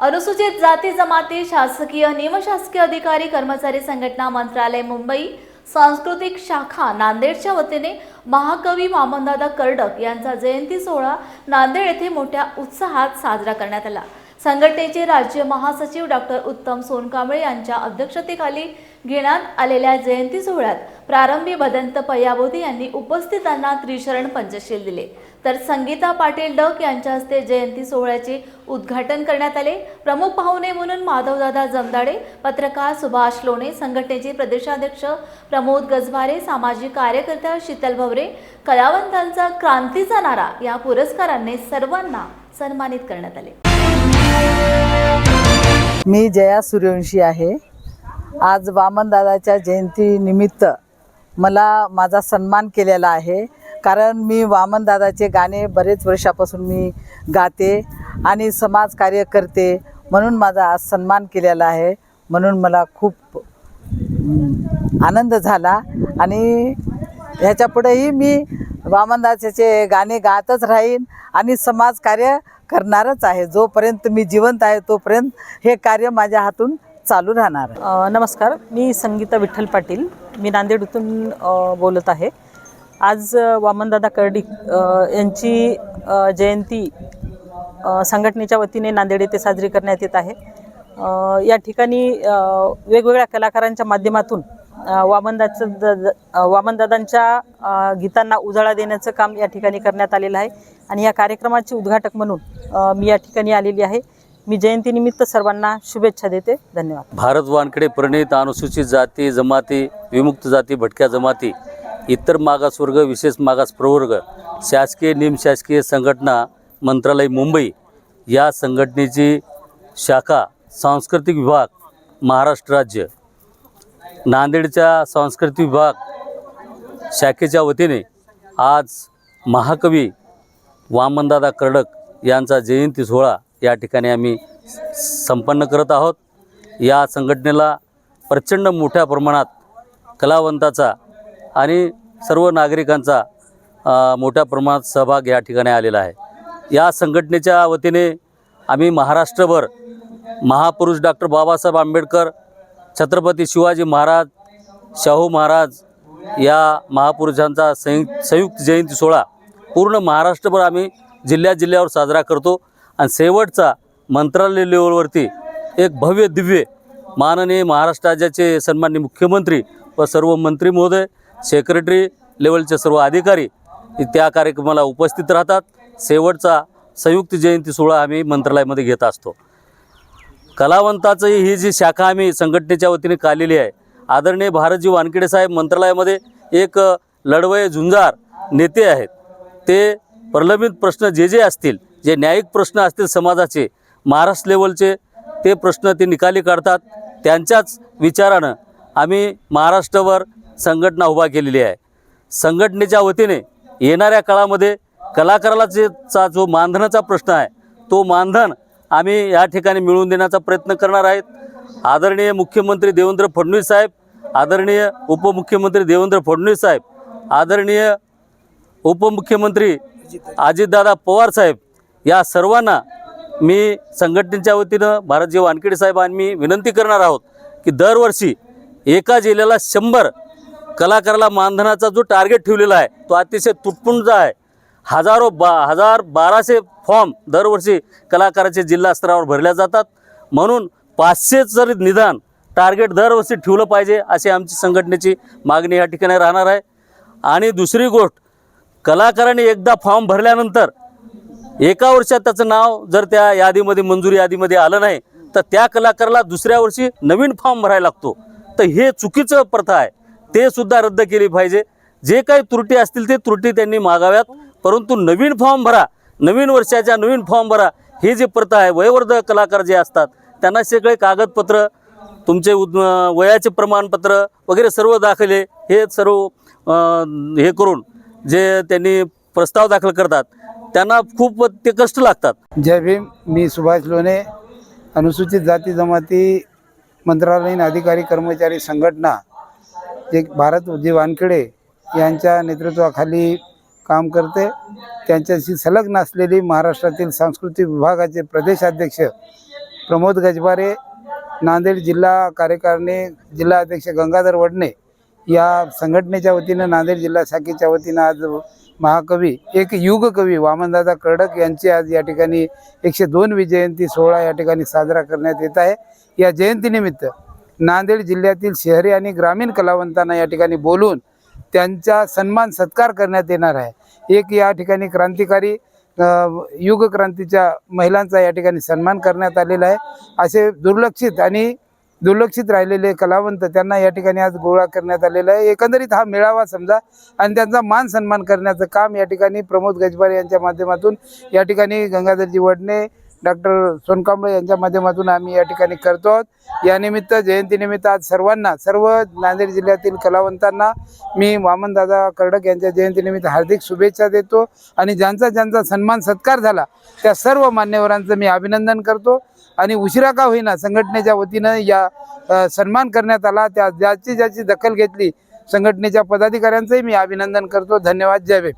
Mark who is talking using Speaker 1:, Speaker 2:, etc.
Speaker 1: अनुसूचित जाती जमाती शासकीय निमशासकीय अधिकारी कर्मचारी संघटना मंत्रालय मुंबई सांस्कृतिक शाखा नांदेडच्या वतीने महाकवी वामनदादा कर्डक यांचा जयंती सोहळा नांदेड येथे मोठ्या उत्साहात साजरा करण्यात आला. संघटनेचे राज्य महासचिव डॉक्टर उत्तम सोनकांबळे यांच्या अध्यक्षतेखाली घेण्यात आलेल्या जयंती सोहळ्यात प्रारंभी भदंत पयाबोधी यांनी उपस्थितांना त्रिशरण पंचशील दिले. तर संगीता पाटील डक यांच्या हस्ते जयंती सोहळ्याचे उद्घाटन करण्यात आले. प्रमुख पाहुणे म्हणून माधवदादा जमदाडे पत्रकार सुभाष लोणे संघटनेचे प्रदेशाध्यक्ष प्रमोद गजभारे सामाजिक कार्यकर्त्या शीतल भवरे कलावंतांचा क्रांतीचा नारा या पुरस्काराने सर्वांना सन्मानित करण्यात आले.
Speaker 2: मी जया सूर्यवंशी आहे. आज वामनदादाच्या जयंतीनिमित्त मला माझा सन्मान केलेला आहे. कारण मी वामनदादाचे गाणे बरेच वर्षापासून मी गाते आणि समाजकार्य करते म्हणून माझा आज सन्मान केलेला आहे. म्हणून मला खूप आनंद झाला आणि ह्याच्यापुढेही मी वामनदासाचे गाणे गातच राहीन आणि समाजकार्य करणारच आहे. जोपर्यंत मी जिवंत आहे तोपर्यंत हे कार्य माझ्या हातून चालू राहणार
Speaker 3: नमस्कार. मी संगीता विठ्ठल पाटील. मी नांदेडतून बोलत आहे. आज वामनदादा कर्डिक यांची जयंती संघटनेच्या वतीने नांदेड येथे साजरी करण्यात येत आहे. या ठिकाणी वेगवेगळ्या कलाकारांच्या माध्यमातून वामनदाचं द वामनदादांच्या गीतांना उजाळा देण्याचं काम या ठिकाणी करण्यात आलेलं आहे. आणि या कार्यक्रमाचे उद्घाटक म्हणून मी या ठिकाणी आलेली आहे. मी जयंतीनिमित्त सर्वांना शुभेच्छा देते. धन्यवाद.
Speaker 4: भारत वानकडे प्रणित अनुसूचित जाती जमाती विमुक्त जाती भटक्या जमाती इतर मागासवर्ग विशेष मागास प्रवर्ग शासकीय निमशासकीय संघटना मंत्रालय मुंबई या संघटनेची शाखा सांस्कृतिक विभाग महाराष्ट्र राज्य. नांदेडच्या सांस्कृतिक विभाग शाखेच्या वतीने आज महाकवी वामनदादा कर्डक यांचा जयंती सोहळा या ठिकाणी आम्ही संपन्न करत आहोत. या संघटनेला प्रचंड मोठ्या प्रमाणात कलावंताचा आणि सर्व नागरिकांचा मोठ्या प्रमाणात सहभाग या ठिकाणी आलेला आहे. या संघटनेच्या वतीने आम्ही महाराष्ट्रभर महापुरुष डॉक्टर बाबासाहेब आंबेडकर छत्रपती शिवाजी महाराज शाहू महाराज या महापुरुषांचा संयुक्त संयुक्त जयंती सोहळा पूर्ण महाराष्ट्रभर आम्ही जिल्ह्या जिल्ह्यावर साजरा करतो. आणि शेवटचा मंत्रालय लेवलवरती एक भव्य दिव्य माननीय महाराष्ट्र राज्याचे सन्माननीय मुख्यमंत्री व सर्व मंत्री महोदय सेक्रेटरी लेवलचे सर्व अधिकारी त्या कार्यक्रमाला उपस्थित राहतात. शेवटचा संयुक्त जयंती सोहळा आम्ही मंत्रालयामध्ये घेत असतो. कलावंताचं ही जी शाखा आम्ही संघटनेच्या वतीने काढलेली आहे. आदरणीय भारतजी वानखेडे साहेब मंत्रालयामध्ये एक लढवय झुंजार नेते आहेत. ते प्रलंबित प्रश्न जे जे असतील जे न्यायिक प्रश्न असतील समाजाचे महाराष्ट्र लेवलचे ते प्रश्न ते निकाली काढतात. त्यांच्याच विचारानं आम्ही महाराष्ट्रावर संघटना उभा केलेली आहे. संघटनेच्या वतीने येणाऱ्या काळामध्ये कलाकाराला जे चा जो मानधनाचा प्रश्न आहे तो मानधन आम्ही या ठिकाणी मिळवून देण्याचा प्रयत्न करणार आहेत. आदरणीय मुख्यमंत्री देवेंद्र फडणवीस साहेब आदरणीय उपमुख्यमंत्री देवेंद्र फडणवीस साहेब आदरणीय उपमुख्यमंत्री अजितदादा पवार साहेब या सर्वांना मी संघटनेच्या वतीनं भारतजी वानखेडे साहेब आणि मी विनंती करणार आहोत की दरवर्षी एका जिल्ह्याला शंभर कलाकाराला मानधनाचा जो टार्गेट ठेवलेला आहे तो अतिशय तुटपुंजा आहे. हजारो बा हजार बाराशे फॉर्म दरवर्षी कलाकाराचे जिल्हा स्तरावर भरल्या जातात. म्हणून पाचशे जरी निदान टार्गेट दरवर्षी ठेवलं पाहिजे अशी आमची संघटनेची मागणी या ठिकाणी राहणार आहे. आणि दुसरी गोष्ट कलाकाराने एकदा फॉर्म भरल्यानंतर एका वर्षात त्याचं नाव जर त्या यादीमध्ये मंजुरी यादीमध्ये आलं नाही तर त्या कलाकाराला दुसऱ्या वर्षी नवीन फॉर्म भरायला लागतो. तर हे चुकीचं प्रथा आहे. ते सुद्धा रद्द केली पाहिजे. जे काही त्रुटी असतील ते त्रुटी त्यांनी मागाव्यात. परंतु नवीन फॉर्म भरा. नवीन वर्षाच्या नवीन फॉर्म भरा. ही जी प्रथा आहे वयोवर्ध कलाकार जे असतात त्यांना सगळे कागदपत्र तुमचे उद वयाचे प्रमाणपत्र वगैरे सर्व दाखले. हे सर्व हे करून जे त्यांनी प्रस्ताव दाखल करतात त्यांना खूप ते कष्ट लागतात.
Speaker 5: जय भीम मी सुभाष लोणे अनुसूचित जाती जमाती मंत्रालयीन अधिकारी कर्मचारी संघटना जे भारत उद्योग वानखेडे यांच्या नेतृत्वाखाली काम करते. त्यांच्याशी संलग्न असलेली महाराष्ट्रातील सांस्कृतिक विभागाचे प्रदेशाध्यक्ष प्रमोद गजबारे नांदेड जिल्हा कार्यकारिणी जिल्हा अध्यक्ष गंगाधर वडणे या संघटनेच्या वतीनं नांदेड जिल्हा शाखेच्या वतीनं आज महाकवी एक युगकवी वामनदादा कर्डक यांची आज या ठिकाणी एकशे दोन जयंती सोहळा या ठिकाणी साजरा करण्यात येत आहे. या जयंतीनिमित्त नांदेड जिल्ह्यातील शहरी आणि ग्रामीण कलावंतांना या ठिकाणी बोलून त्यांचा सन्मान सत्कार करण्यात येणार आहे. एक या ठिकाणी क्रांतिकारी युग क्रांतीच्या महिलांचा या ठिकाणी सन्मान करण्यात आलेला आहे. असे दुर्लक्षित आणि दुर्लक्षित राहिलेले कलावंत त्यांना या ठिकाणी आज गोळा करण्यात आलेला आहे. एकंदरीत हा मेळावा समजा आणि त्यांचा मान सन्मान करण्याचं काम या ठिकाणी प्रमोद गजबार यांच्या माध्यमातून या ठिकाणी गंगाधरजी वडणे डॉक्टर सोनकांबळे यांच्या माध्यमातून आम्ही या ठिकाणी करतो. आहोत यानिमित्त जयंतीनिमित्त आज सर्वांना सर्व नांदेड जिल्ह्यातील कलावंतांना मी वामनदादा कर्डक यांच्या जयंतीनिमित्त हार्दिक शुभेच्छा देतो आणि ज्यांचा ज्यांचा सन्मान सत्कार झाला त्या सर्व मान्यवरांचं मी अभिनंदन करतो. आणि उशिरा का होईना संघटनेच्या वतीनं या सन्मान करण्यात आला. त्या ज्याची ज्याची दखल घेतली संघटनेच्या पदाधिकाऱ्यांचंही मी अभिनंदन करतो. धन्यवाद. जय